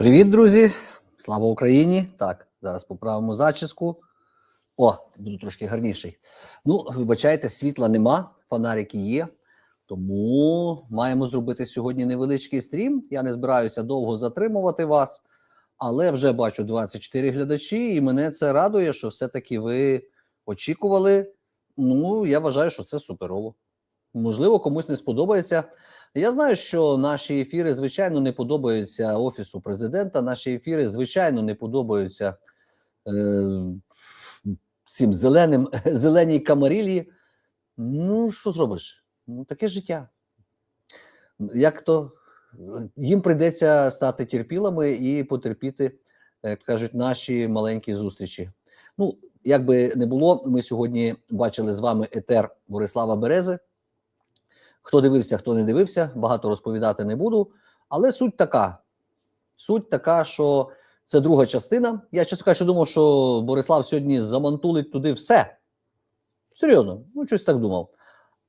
Привіт, друзі! Слава Україні! Так, зараз поправимо зачіску. О, буду трошки гарніший. Ну, вибачайте, світла нема, фонарики є. Тому маємо зробити сьогодні невеличкий стрім. Я не збираюся довго затримувати вас, але вже бачу 24 глядачі, і мене це радує, що все-таки ви очікували. Ну, я вважаю, що це суперово. Можливо, комусь не сподобається. Я знаю, що наші ефіри, звичайно, не подобаються офісу президента. Наші ефіри, звичайно, не подобаються е, цим зеленим зеленій камарілі. Ну, що зробиш? Ну, таке життя. Як то їм прийдеться стати терпілами і потерпіти, як кажуть, наші маленькі зустрічі. Ну, як би не було, ми сьогодні бачили з вами етер Борислава Берези. Хто дивився, хто не дивився, багато розповідати не буду. Але суть така: суть така, що це друга частина. Я чесно кажучи, думав, що Борислав сьогодні замантулить туди все. Серйозно, ну щось так думав.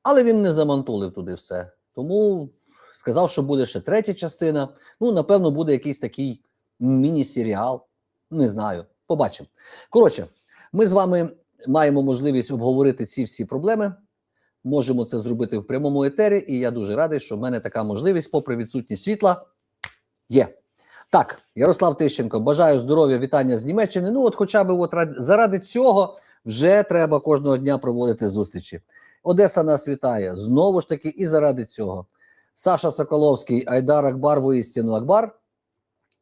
Але він не замантулив туди все. Тому сказав, що буде ще третя частина. Ну, напевно, буде якийсь такий міні-серіал. Не знаю. Побачимо. Коротше, ми з вами маємо можливість обговорити ці всі проблеми. Можемо це зробити в прямому етері, і я дуже радий, що в мене така можливість, попри відсутність світла, є. Так, Ярослав Тищенко, бажаю здоров'я, вітання з Німеччини. Ну, от, хоча б от ради, заради цього вже треба кожного дня проводити зустрічі. Одеса нас вітає знову ж таки, і заради цього. Саша Соколовський, Айдар Акбар, воістину Акбар.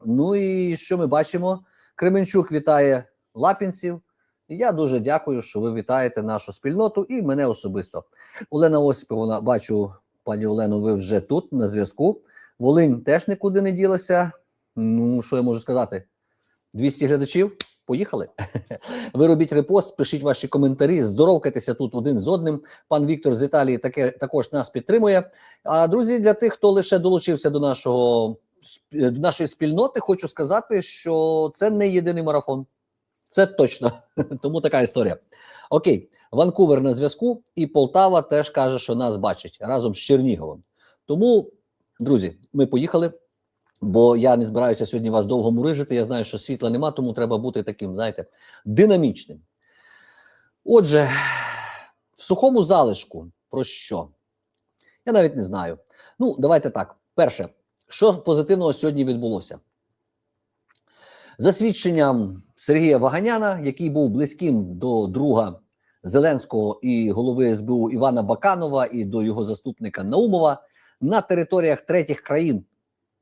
Ну і що ми бачимо? Кременчук вітає лапінців. Я дуже дякую, що ви вітаєте нашу спільноту і мене особисто. Олена Осиповна, бачу, пані Олено, ви вже тут на зв'язку. Волинь теж нікуди не ділася. Ну, що я можу сказати? 200 глядачів. Поїхали. Ви робіть репост, пишіть ваші коментарі, здоровкайтеся тут один з одним. Пан Віктор з Італії таке також нас підтримує. А друзі, для тих, хто лише долучився до нашого до нашої спільноти, хочу сказати, що це не єдиний марафон. Це точно. Тому така історія. Окей, Ванкувер на зв'язку, і Полтава теж каже, що нас бачить разом з Черніговом. Тому, друзі, ми поїхали. Бо я не збираюся сьогодні вас довго мурижити. Я знаю, що світла нема, тому треба бути таким, знаєте, динамічним. Отже, в сухому залишку про що? Я навіть не знаю. Ну, давайте так. Перше, що позитивного сьогодні відбулося? За свідченням Сергія Ваганяна, який був близьким до друга Зеленського і голови СБУ Івана Баканова, і до його заступника Наумова на територіях третіх країн.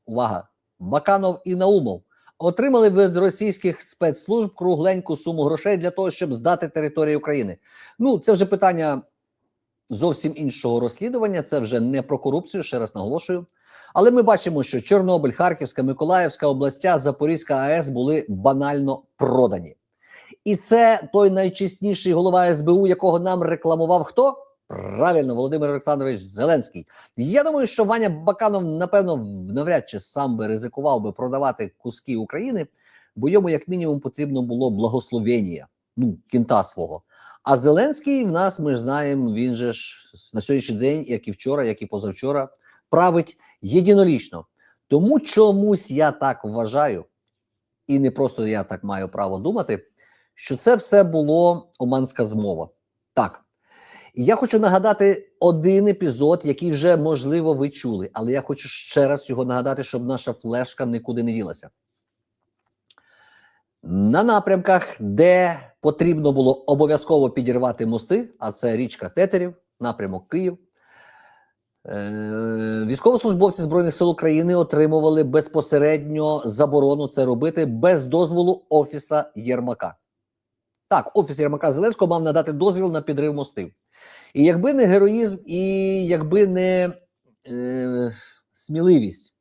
Увага! Баканов і Наумов отримали від російських спецслужб кругленьку суму грошей для того, щоб здати територію України. Ну, це вже питання зовсім іншого розслідування. Це вже не про корупцію, ще раз наголошую. Але ми бачимо, що Чорнобиль, Харківська, Миколаївська областя, Запорізька АЕС були банально продані. І це той найчесніший голова СБУ, якого нам рекламував хто? Правильно, Володимир Олександрович Зеленський. Я думаю, що Ваня Баканов, напевно, навряд чи сам би ризикував би продавати куски України, бо йому, як мінімум, потрібно було благословення, ну, кінта свого. А Зеленський в нас, ми ж знаємо, він же ж на сьогоднішній день, як і вчора, як і позавчора, править єдинолічно. Тому чомусь я так вважаю, і не просто я так маю право думати, що це все було оманська змова. Так. Я хочу нагадати один епізод, який вже можливо ви чули, але я хочу ще раз його нагадати, щоб наша флешка нікуди не ділася. На напрямках, де потрібно було обов'язково підірвати мости, а це річка Тетерів, напрямок Київ. Е, військовослужбовці Збройних сил України отримували безпосередньо заборону це робити без дозволу Офіса Єрмака. Так, Офіс Єрмака Зеленського мав надати дозвіл на підрив мостів. І якби не героїзм, і якби не е, сміливість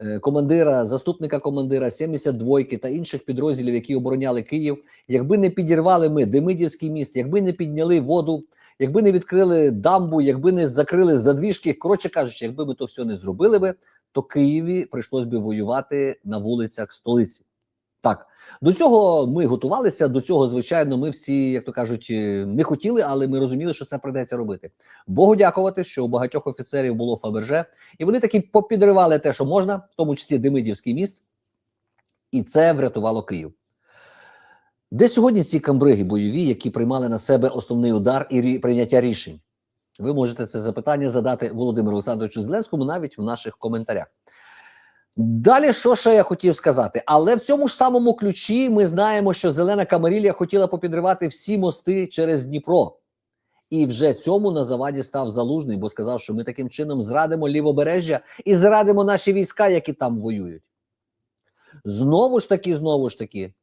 е, командира, заступника командира 72-ки та інших підрозділів, які обороняли Київ, якби не підірвали ми Демидівський міст, якби не підняли воду, якби не відкрили дамбу, якби не закрили задвіжки, коротше кажучи, якби ми то все не зробили би, то Києві прийшлось би воювати на вулицях столиці. Так, до цього ми готувалися. До цього, звичайно, ми всі, як то кажуть, е, не хотіли, але ми розуміли, що це придеться робити. Богу дякувати, що у багатьох офіцерів було Фаберже, і вони таки попідривали те, що можна, в тому числі Демидівський міст. І це врятувало Київ. Де сьогодні ці камбриги бойові, які приймали на себе основний удар і прийняття рішень? Ви можете це запитання задати Володимиру Олександровичу Зеленському навіть в наших коментарях. Далі, що ще я хотів сказати? Але в цьому ж самому ключі ми знаємо, що зелена камарілія хотіла попідривати всі мости через Дніпро. І вже цьому на заваді став залужний, бо сказав, що ми таким чином зрадимо лівобережжя і зрадимо наші війська, які там воюють. Знову ж таки, знову ж таки,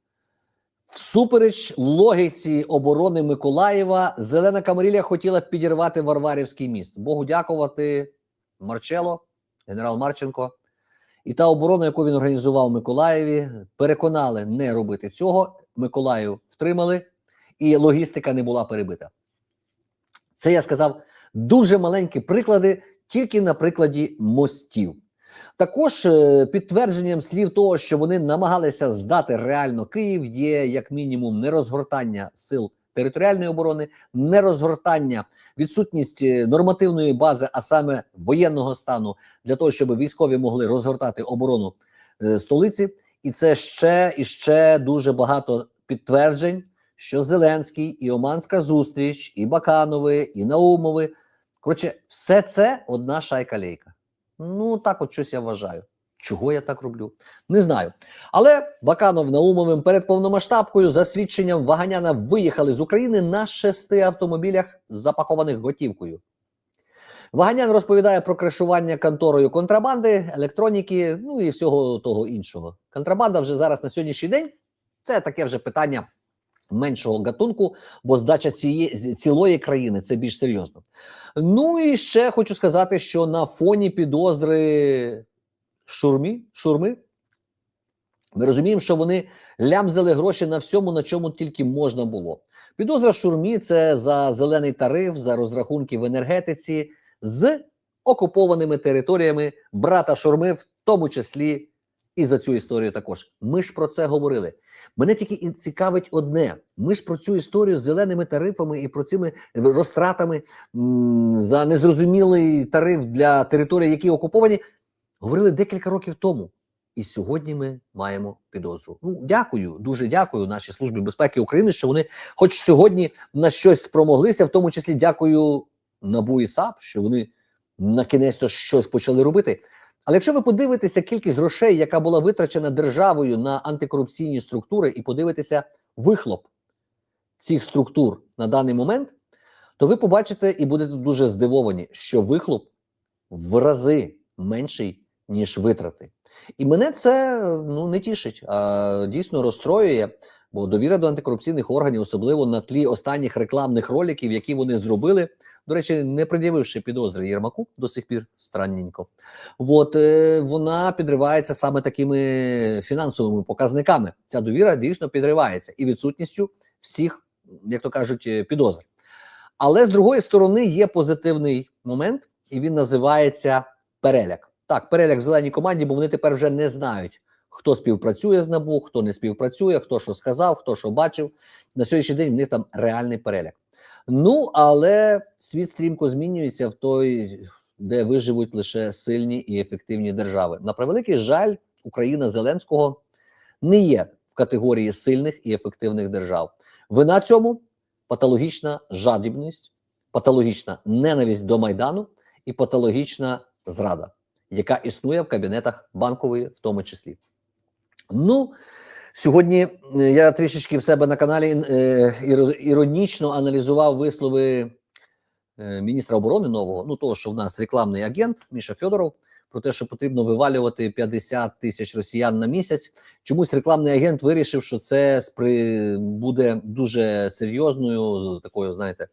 всупереч логіці оборони Миколаєва, зелена камарілія хотіла підірвати Варварівський міст. Богу дякувати Марчело, генерал Марченко. І та оборона, яку він організував в Миколаєві, переконали не робити цього. Миколаїв втримали, і логістика не була перебита. Це я сказав дуже маленькі приклади, тільки на прикладі мостів. Також е, підтвердженням слів того, що вони намагалися здати реально Київ, є як мінімум нерозгортання сил територіальної оборони, нерозгортання, відсутність е, нормативної бази, а саме воєнного стану, для того, щоб військові могли розгортати оборону е, столиці. І це ще і ще дуже багато підтверджень, що Зеленський і Оманська зустріч, і Баканови, і Наумови. Коротше, все це одна шайка лейка. Ну, так от щось я вважаю. Чого я так роблю? Не знаю. Але Баканов Наумовим перед повномасштабкою за свідченням Ваганяна виїхали з України на шести автомобілях, запакованих готівкою. Ваганян розповідає про кришування конторою контрабанди, електроніки, ну і всього того іншого. Контрабанда вже зараз на сьогоднішній день це таке вже питання меншого гатунку, бо здача цієї цілої країни це більш серйозно. Ну і ще хочу сказати, що на фоні підозри шурмі, шурми ми розуміємо, що вони лямзали гроші на всьому, на чому тільки можна було. Підозра шурмі це за зелений тариф, за розрахунки в енергетиці з окупованими територіями брата шурми, в тому числі і за цю історію також. Ми ж про це говорили. Мене тільки цікавить одне: ми ж про цю історію з зеленими тарифами і про цими розтратами за незрозумілий тариф для територій, які окуповані, говорили декілька років тому. І сьогодні ми маємо підозру. Ну, дякую, дуже дякую нашій службі безпеки України, що вони, хоч сьогодні, на щось спромоглися, в тому числі дякую НАБУ і САП, що вони на кінець щось почали робити. Але якщо ви подивитеся кількість грошей, яка була витрачена державою на антикорупційні структури, і подивитеся вихлоп цих структур на даний момент, то ви побачите і будете дуже здивовані, що вихлоп в рази менший, ніж витрати. І мене це ну не тішить, а дійсно розстроює. Бо довіра до антикорупційних органів, особливо на тлі останніх рекламних роликів, які вони зробили, до речі, не пред'явивши підозри Єрмаку до сих пір странненько. От е, вона підривається саме такими фінансовими показниками. Ця довіра дійсно підривається і відсутністю всіх, як то кажуть, е, підозр. Але з другої сторони є позитивний момент, і він називається переляк. Так, переляк в зеленій команді, бо вони тепер вже не знають, хто співпрацює з НАБУ, хто не співпрацює, хто що сказав, хто що бачив. На сьогоднішній день в них там реальний переляк. Ну але світ стрімко змінюється в той, де виживуть лише сильні і ефективні держави. На превеликий жаль, Україна Зеленського не є в категорії сильних і ефективних держав. Вина цьому патологічна жадібність, патологічна ненависть до майдану і патологічна зрада, яка існує в кабінетах банкової, в тому числі. Ну, сьогодні е, я трішечки в себе на каналі е, іро- іронічно аналізував вислови е, міністра оборони нового, ну того, що в нас рекламний агент Міша Федоров, про те, що потрібно вивалювати 50 тисяч росіян на місяць. Чомусь рекламний агент вирішив, що це спри... буде дуже серйозною такою, знаєте,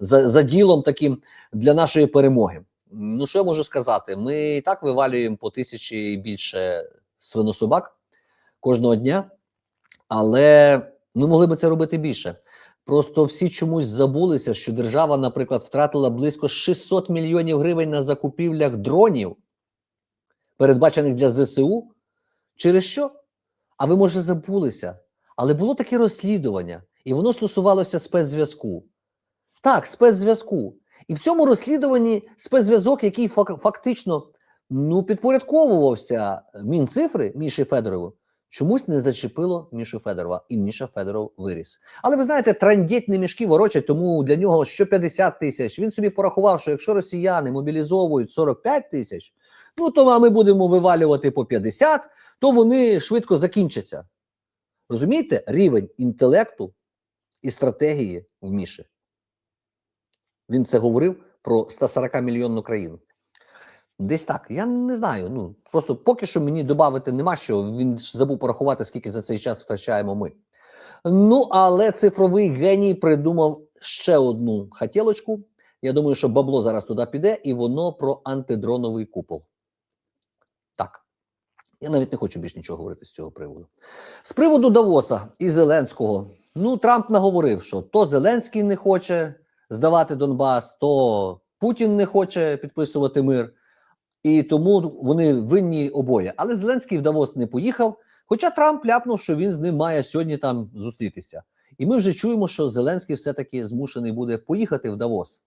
за, за ділом таким для нашої перемоги. Ну що я можу сказати? Ми і так вивалюємо по тисячі і більше свинособак кожного дня, але ми могли би це робити більше. Просто всі чомусь забулися, що держава, наприклад, втратила близько 600 мільйонів гривень на закупівлях дронів, передбачених для ЗСУ. Через що? А ви, може, забулися. Але було таке розслідування, і воно стосувалося спецзв'язку. Так, спецзв'язку. І в цьому розслідуванні спецзв'язок, який фактично ну, підпорядковувався Мінцифри Міші Федорову, чомусь не зачепило Мішу Федорова, і Міша Федоров виріс. Але ви знаєте, трандіть не мішки ворочать, тому для нього що 50 тисяч. Він собі порахував, що якщо росіяни мобілізовують 45 тисяч, ну то а ми будемо вивалювати по 50, то вони швидко закінчаться. Розумієте, рівень інтелекту і стратегії в Міші. Він це говорив про 140 мільйонну країну. Десь так. Я не знаю. Ну просто поки що мені додати нема що. Він забув порахувати, скільки за цей час втрачаємо ми. Ну, але цифровий геній придумав ще одну хотілочку. Я думаю, що бабло зараз туди піде, і воно про антидроновий купол. Так. Я навіть не хочу більш нічого говорити з цього приводу. З приводу Давоса і Зеленського. Ну, Трамп наговорив, що то Зеленський не хоче здавати Донбас, то Путін не хоче підписувати мир. І тому вони винні обоє. Але Зеленський в Давос не поїхав. Хоча Трамп ляпнув, що він з ним має сьогодні там зустрітися. І ми вже чуємо, що Зеленський все-таки змушений буде поїхати в Давос.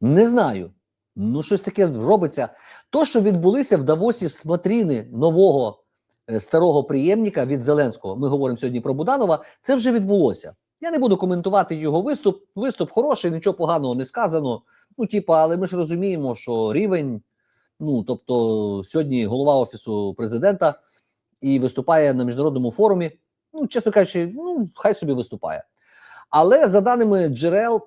Не знаю. Ну, щось таке робиться. То, що відбулися в Давосі смотріни нового е, старого приємника від Зеленського, ми говоримо сьогодні про Буданова, це вже відбулося. Я не буду коментувати його виступ. Виступ хороший, нічого поганого не сказано. Ну, типа, але ми ж розуміємо, що рівень. Ну, тобто, сьогодні голова офісу президента і виступає на міжнародному форумі. Ну, чесно кажучи, ну хай собі виступає. Але за даними джерел,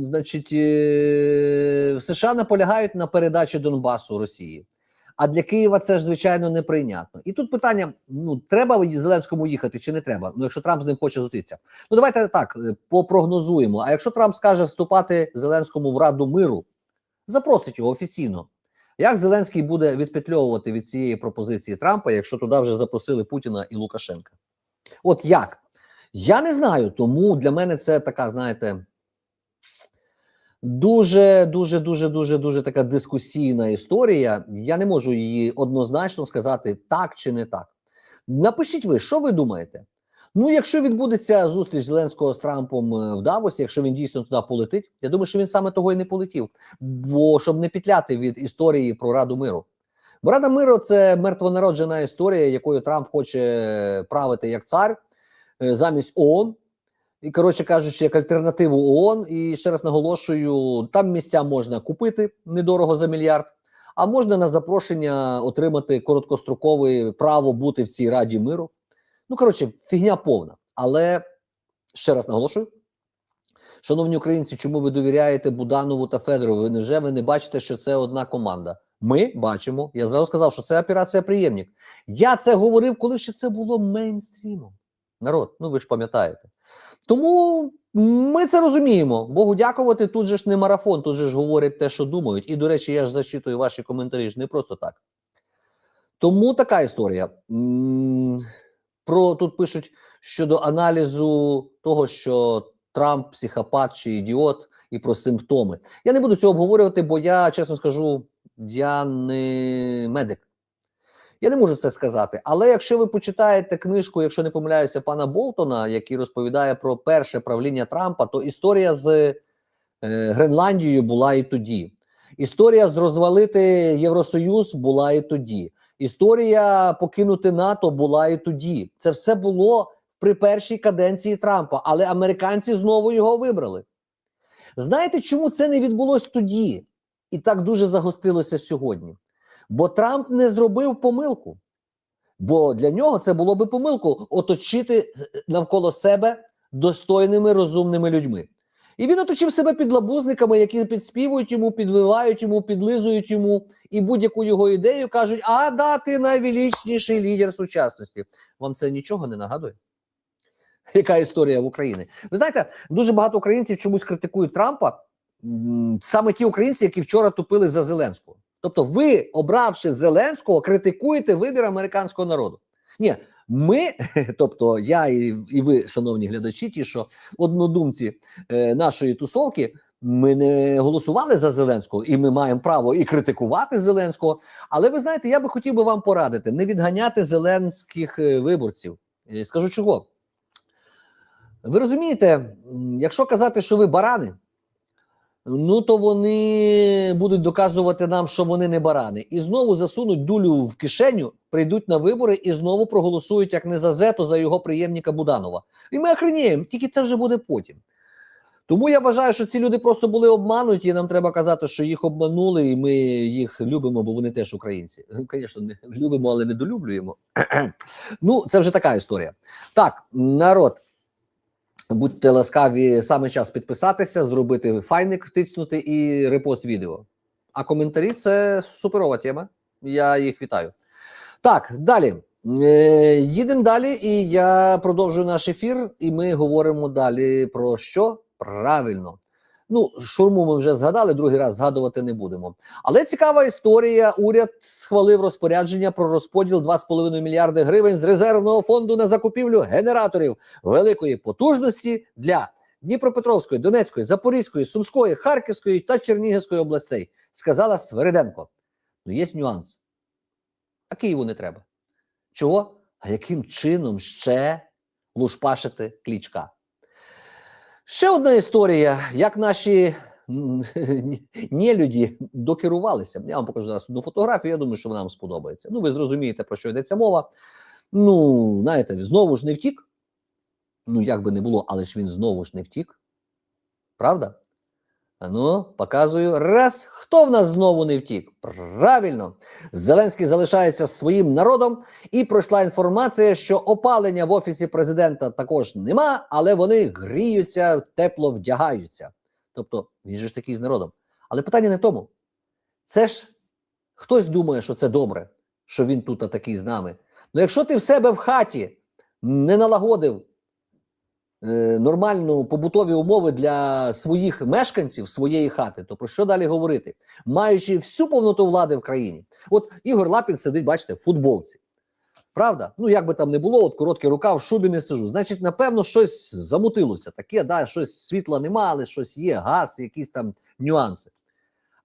значить, е, США наполягають на передачі Донбасу Росії. А для Києва це ж звичайно неприйнятно. І тут питання: ну треба Зеленському їхати чи не треба? Ну, якщо Трамп з ним хоче зустрітися. Ну давайте так е, попрогнозуємо. А якщо Трамп скаже вступати Зеленському в Раду миру, запросить його офіційно. Як Зеленський буде відпетльовувати від цієї пропозиції Трампа, якщо туди вже запросили Путіна і Лукашенка? От як? Я не знаю, тому для мене це така, знаєте, дуже, дуже, дуже, дуже, дуже така дискусійна історія. Я не можу її однозначно сказати так чи не так. Напишіть ви, що ви думаєте? Ну, якщо відбудеться зустріч Зеленського з Трампом е, в Давосі, якщо він дійсно туди полетить, я думаю, що він саме того і не полетів, бо щоб не петляти від історії про Раду миру. Бо Рада миру це мертвонароджена історія, якою Трамп хоче правити як цар е, замість ООН. І, коротше кажучи, як альтернативу ООН. І ще раз наголошую: там місця можна купити недорого за мільярд, а можна на запрошення отримати короткострокове право бути в цій Раді миру. Ну, коротше, фігня повна. Але ще раз наголошую. Шановні українці, чому ви довіряєте Буданову та Федорову? Невже ви не бачите, що це одна команда? Ми бачимо. Я зразу сказав, що це операція приємник. Я це говорив, коли ще це було мейнстрімом. Народ, ну ви ж пам'ятаєте. Тому ми це розуміємо. Богу дякувати. Тут же ж не марафон, тут же ж говорять те, що думають. І, до речі, я ж зачитую ваші коментарі ж не просто так. Тому така історія. Про тут пишуть щодо аналізу того, що Трамп психопат чи ідіот, і про симптоми. Я не буду цього обговорювати, бо я чесно скажу, я не медик. Я не можу це сказати. Але якщо ви почитаєте книжку, якщо не помиляюся, пана Болтона, який розповідає про перше правління Трампа, то історія з е, Гренландією була і тоді. Історія з розвалити Євросоюз була і тоді. Історія покинути НАТО була і тоді. Це все було при першій каденції Трампа, але американці знову його вибрали. Знаєте, чому це не відбулось тоді? І так дуже загострилося сьогодні. Бо Трамп не зробив помилку. Бо для нього це було би помилку оточити навколо себе достойними розумними людьми. І він оточив себе підлабузниками, які підспівують йому, підвивають йому, підлизують йому і будь-яку його ідею кажуть: а да, ти найвеличніший лідер сучасності. Вам це нічого не нагадує? Яка історія в Україні? Ви знаєте, дуже багато українців чомусь критикують Трампа, саме ті українці, які вчора тупили за Зеленського. Тобто, ви, обравши Зеленського, критикуєте вибір американського народу. Ні, ми, тобто я і, і ви, шановні глядачі, ті, що однодумці е, нашої тусовки, ми не голосували за Зеленського, і ми маємо право і критикувати Зеленського. Але ви знаєте, я би хотів би вам порадити не відганяти зеленських е, виборців. Е, Скажу чого. Ви розумієте, якщо казати, що ви барани, ну то вони будуть доказувати нам, що вони не барани, і знову засунуть дулю в кишеню, прийдуть на вибори і знову проголосують як не за зе, то за його приємника Буданова. І ми охреніємо, тільки це вже буде потім. Тому я вважаю, що ці люди просто були обмануті. і Нам треба казати, що їх обманули, і ми їх любимо, бо вони теж українці. Звісно, не любимо, але недолюблюємо. ну, це вже така історія. Так, народ. Будьте ласкаві, саме час підписатися, зробити файник, втиснути і репост відео. А коментарі це суперова тема. Я їх вітаю. Так, далі. Е, їдемо далі, і я продовжую наш ефір, і ми говоримо далі про що? Правильно. Ну, шурму ми вже згадали, другий раз згадувати не будемо. Але цікава історія. Уряд схвалив розпорядження про розподіл 2,5 мільярди гривень з резервного фонду на закупівлю генераторів великої потужності для Дніпропетровської, Донецької, Запорізької, Сумської, Харківської та Чернігівської областей, сказала Свериденко. Ну, є нюанс. А Києву не треба. Чого? А яким чином ще лушпашити клічка? Ще одна історія, як наші нелюді докерувалися. Я вам покажу зараз одну фотографію, я думаю, що вона вам сподобається. Ну, ви зрозумієте, про що йдеться мова. Ну, знаєте, знову ж не втік. Ну, як би не було, але ж він знову ж не втік. Правда? Ну, показую. Раз, хто в нас знову не втік? Правильно, Зеленський залишається своїм народом, і пройшла інформація, що опалення в офісі президента також нема, але вони гріються, тепло вдягаються. Тобто, він же ж такий з народом. Але питання не в тому. Це ж хтось думає, що це добре, що він тут такий з нами. Ну, якщо ти в себе в хаті не налагодив нормальну побутові умови для своїх мешканців своєї хати, то про що далі говорити? Маючи всю повноту влади в країні. От Ігор Лапін сидить, бачите, в футболці. Правда? Ну, як би там не було, от короткий рукав, в шубі не сижу. Значить, напевно, щось замутилося. Таке, да, щось світла нема, але щось є, газ, якісь там нюанси.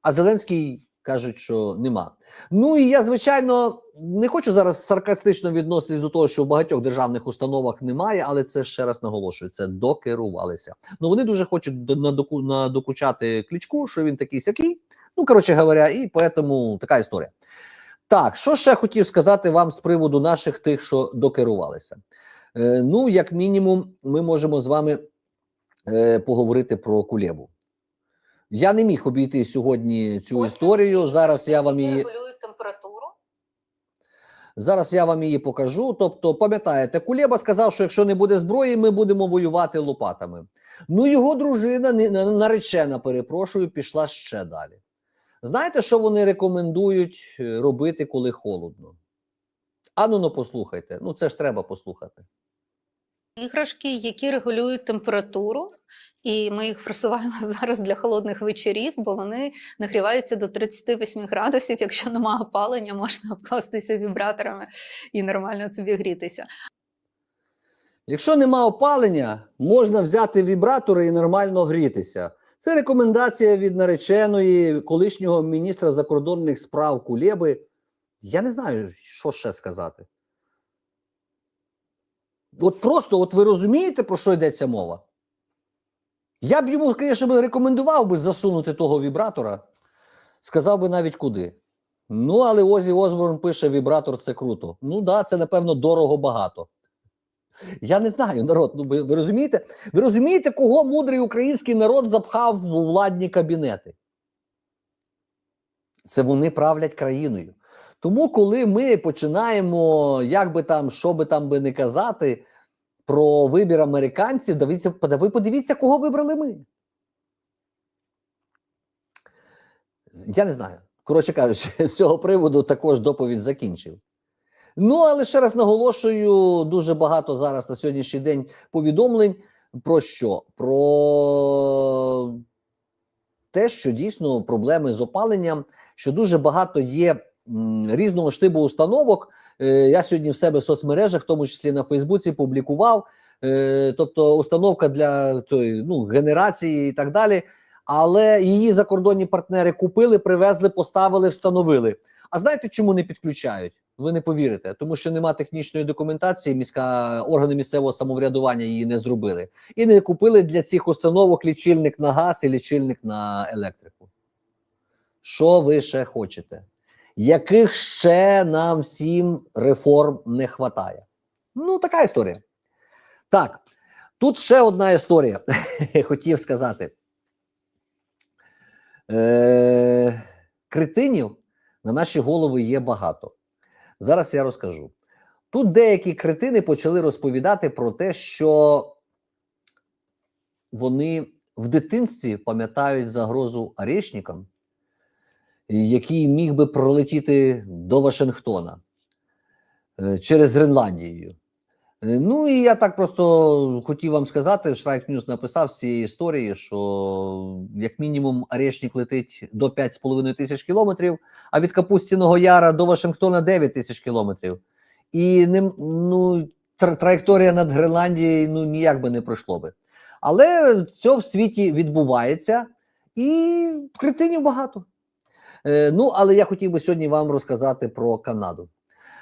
А Зеленський кажуть, що нема. Ну і я, звичайно, не хочу зараз саркастично відноситись до того, що в багатьох державних установах немає, але це ще раз наголошую, це докерувалися. Ну вони дуже хочуть до- надоку- надокучати клічку, що він такий сякий. Ну, коротше говоря, і поэтому така історія. Так, що ще хотів сказати вам з приводу наших тих, що докерувалися? Е, ну, як мінімум, ми можемо з вами е, поговорити про Кулебу. Я не міг обійти сьогодні цю історію. Зараз я вам її. температуру. Зараз я вам її покажу. Тобто, пам'ятаєте, Кулеба сказав, що якщо не буде зброї, ми будемо воювати лопатами. Ну, його дружина, наречена, перепрошую, пішла ще далі. Знаєте, що вони рекомендують е, робити, коли холодно? Ану, ну послухайте. Ну, це ж треба послухати. Іграшки, які регулюють температуру, і ми їх просуваємо зараз для холодних вечорів, бо вони нагріваються до 38 градусів. Якщо немає опалення, можна обкластися вібраторами і нормально собі грітися. Якщо нема опалення, можна взяти вібратори і нормально грітися. Це рекомендація від нареченої колишнього міністра закордонних справ Кулеби. Я не знаю, що ще сказати. От просто, от ви розумієте, про що йдеться мова? Я б йому, звісно, рекомендував би засунути того вібратора, сказав би навіть куди. Ну, але Озі Осборн пише: вібратор це круто. Ну да, це напевно дорого багато. Я не знаю, народ. Ну ви, ви розумієте? Ви розумієте, кого мудрий український народ запхав в владні кабінети? Це вони правлять країною. Тому, коли ми починаємо, як би там, що би там би не казати, про вибір американців, дивіться, ви подивіться, кого вибрали ми. Я не знаю. Коротше кажучи, з цього приводу також доповідь закінчив. Ну, але ще раз наголошую, дуже багато зараз на сьогоднішній день повідомлень про що? Про те, що дійсно проблеми з опаленням, що дуже багато є різного штибу установок. Е, я сьогодні в себе в соцмережах, в тому числі на Фейсбуці, публікував. Е, тобто установка для цієї ну, генерації і так далі. Але її закордонні партнери купили, привезли, поставили, встановили. А знаєте, чому не підключають? ви не повірите, тому що нема технічної документації. Міська органи місцевого самоврядування її не зробили і не купили для цих установок лічильник на газ і лічильник на електрику. Що ви ще хочете? Яких ще нам всім реформ не вистачає? Ну, така історія. Так, тут ще одна історія. Хотів сказати. Е, Кретинів на наші голови є багато. Зараз я розкажу. Тут деякі кретини почали розповідати про те, що вони в дитинстві пам'ятають загрозу Орешникам, який міг би пролетіти до Вашингтона е, через Гренландію. Е, Ну і я так просто хотів вам сказати, Шрайк Ньюс написав з цієї історії, що як мінімум Орешник летить до 5,5 тисяч кілометрів, а від Капустіного Яра до Вашингтона 9 тисяч кілометрів. І ним, ну, тр- траєкторія над Гренландією ну, ніяк би не пройшло би. Але це в світі відбувається, і кретинів багато. Е, ну, але я хотів би сьогодні вам розказати про Канаду.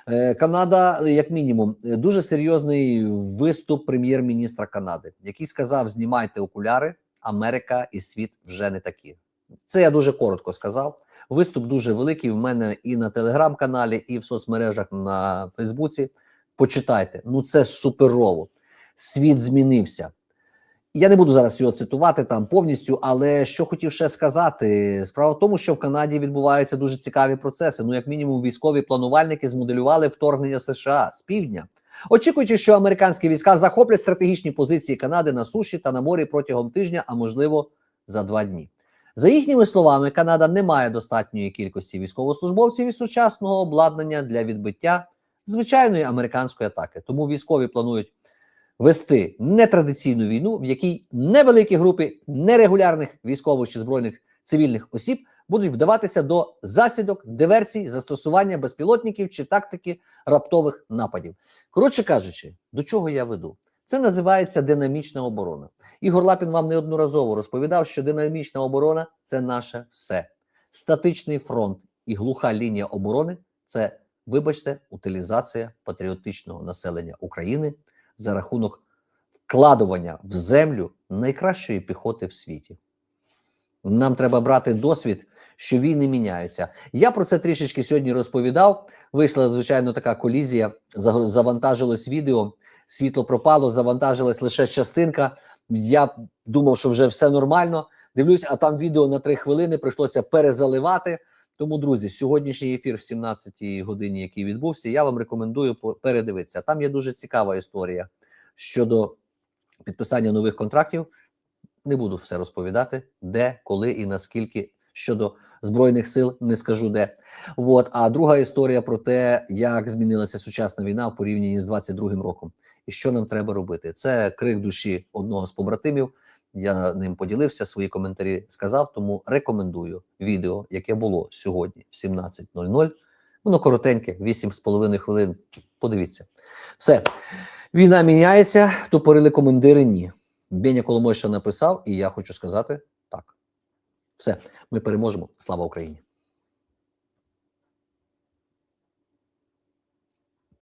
Е, Канада, як мінімум, дуже серйозний виступ прем'єр-міністра Канади, який сказав: знімайте окуляри, Америка і світ вже не такі. Це я дуже коротко сказав. Виступ дуже великий. В мене і на телеграм-каналі, і в соцмережах на Фейсбуці. Почитайте. Ну це суперово. Світ змінився. Я не буду зараз його цитувати там повністю, але що хотів ще сказати, справа в тому, що в Канаді відбуваються дуже цікаві процеси. Ну, як мінімум, військові планувальники змоделювали вторгнення США з півдня, очікуючи, що американські війська захоплять стратегічні позиції Канади на суші та на морі протягом тижня, а можливо за два дні. За їхніми словами, Канада не має достатньої кількості військовослужбовців і сучасного обладнання для відбиття звичайної американської атаки. Тому військові планують вести нетрадиційну війну, в якій невеликі групи нерегулярних військових чи збройних цивільних осіб будуть вдаватися до засідок, диверсій, застосування безпілотників чи тактики раптових нападів. Коротше кажучи, до чого я веду? Це називається динамічна оборона. Ігор Лапін вам неодноразово розповідав, що динамічна оборона це наше все. Статичний фронт і глуха лінія оборони це, вибачте, утилізація патріотичного населення України за рахунок вкладування в землю найкращої піхоти в світі. Нам треба брати досвід, що війни міняються. Я про це трішечки сьогодні розповідав. Вийшла, звичайно, така колізія, завантажилось відео, світло пропало, завантажилась лише частинка. Я думав, що вже все нормально. Дивлюсь, а там відео на три хвилини прийшлося перезаливати. Тому, друзі, сьогоднішній ефір в 17-й годині, який відбувся, я вам рекомендую передивитися. Там є дуже цікава історія щодо підписання нових контрактів. Не буду все розповідати, де, коли і наскільки щодо збройних сил, не скажу де. От. А друга історія про те, як змінилася сучасна війна в порівнянні з 22-м роком, і що нам треба робити. Це крик душі одного з побратимів. Я ним поділився, свої коментарі сказав. Тому рекомендую відео, яке було сьогодні в 17.00. Воно коротеньке, 8,5 хвилин. Подивіться. Все. Війна міняється, тупорили командири ні. Беня Коломойша написав, і я хочу сказати так. Все, ми переможемо. Слава Україні!